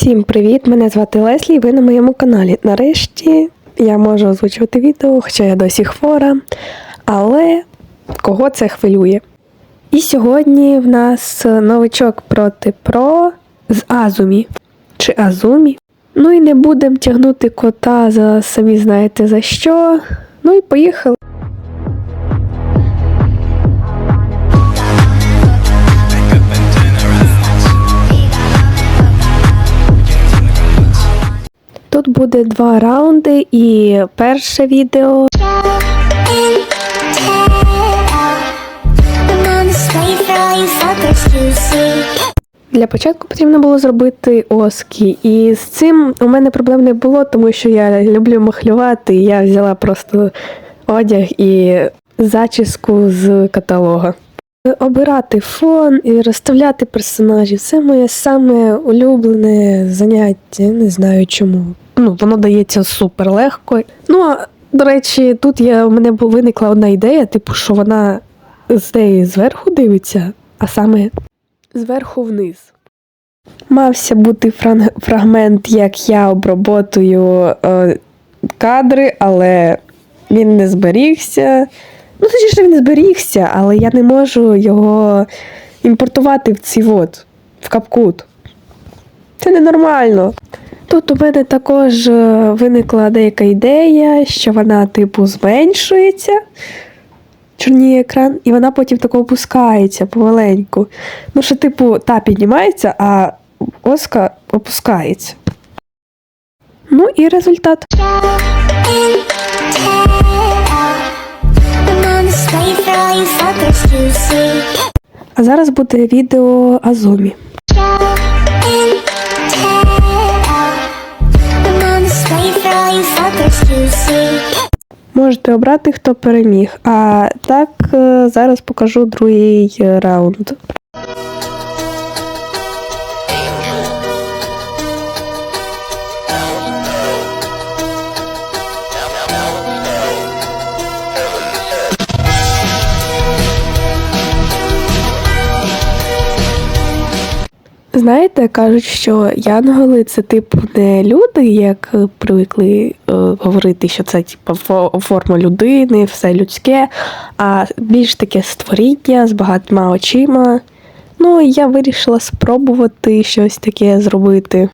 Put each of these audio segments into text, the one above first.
Всім привіт! Мене звати Леслі, і ви на моєму каналі. Нарешті я можу озвучувати відео, хоча я досі хвора. Але кого це хвилює? І сьогодні в нас новичок проти Про з Азумі чи Азумі. Ну і не будемо тягнути кота за самі знаєте за що. Ну і поїхали. Буде два раунди, і перше відео Для початку потрібно було зробити оски, і з цим у мене проблем не було, тому що я люблю махлювати. і Я взяла просто одяг і зачіску з каталога. Обирати фон і розставляти персонажів це моє саме улюблене заняття. Не знаю чому. Ну, воно дається супер легко. Ну, до речі, тут я, у мене виникла одна ідея, типу, що вона з неї зверху дивиться, а саме зверху вниз. Мався бути фрагмент, як я обработую е, кадри, але він не зберігся. Ну, точніше, він зберігся, але я не можу його імпортувати в цей вот, в капкут. Це ненормально. Тут у мене також е, виникла деяка ідея, що вона, типу, зменшується, чорніє екран, і вона потім тако опускається помаленьку. Ну, що, типу, та піднімається, а оска опускається. Ну і результат. А зараз буде відео Азумі. Можете обрати, хто переміг. А так е, зараз покажу другий е, раунд. Знаєте, кажуть, що янголи це типу не люди, як привикли е, говорити, що це типу форма людини, все людське, а більш таке створіння з багатьма очима. Ну, я вирішила спробувати щось таке зробити.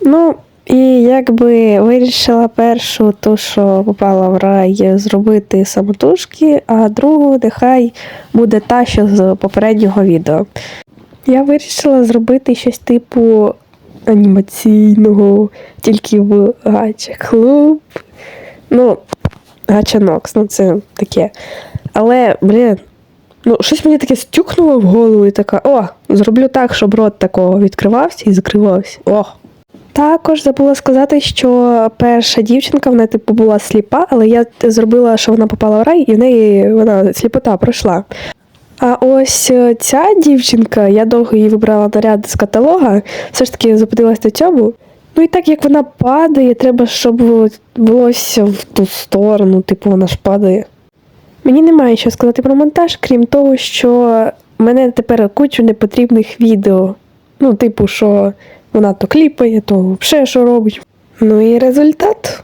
Ну, і якби вирішила першу, ту, що попала в рай, зробити самотужки, а другу нехай буде та, що з попереднього відео. Я вирішила зробити щось типу анімаційного, тільки в гача клуб. Ну, гача Нокс, ну це таке. Але, блін, ну, щось мені таке стюкнуло в голову і така, о, зроблю так, щоб рот такого відкривався і закривався. О! Також забула сказати, що перша дівчинка, вона типу була сліпа, але я зробила, що вона попала в рай, і в неї вона сліпота пройшла. А ось е, ця дівчинка, я довго її вибрала наряд з каталога, все ж таки зупинилась на цьому. Ну і так як вона падає, треба, щоб волосся в ту сторону, типу вона ж падає. Мені немає що сказати про монтаж, крім того, що мене тепер кучу непотрібних відео. Ну, типу, що вона то кліпає, то ще що робить. Ну і результат.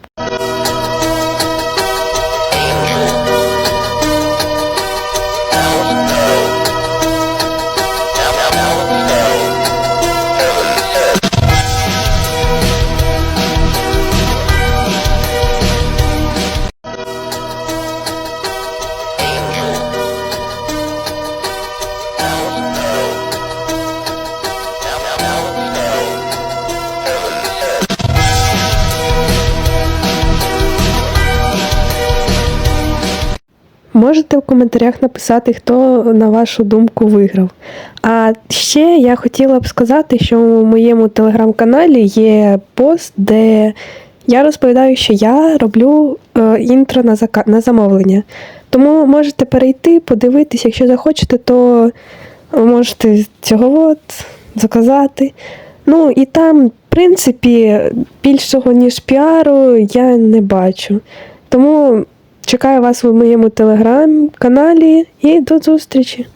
Можете в коментарях написати, хто на вашу думку виграв. А ще я хотіла б сказати, що у моєму телеграм-каналі є пост, де я розповідаю, що я роблю е, інтро на, зака... на замовлення. Тому можете перейти, подивитись, якщо захочете, то можете цього от заказати. Ну і там, в принципі, більшого, ніж піару, я не бачу. Тому чекаю вас у моєму телеграм-каналі і до зустрічі!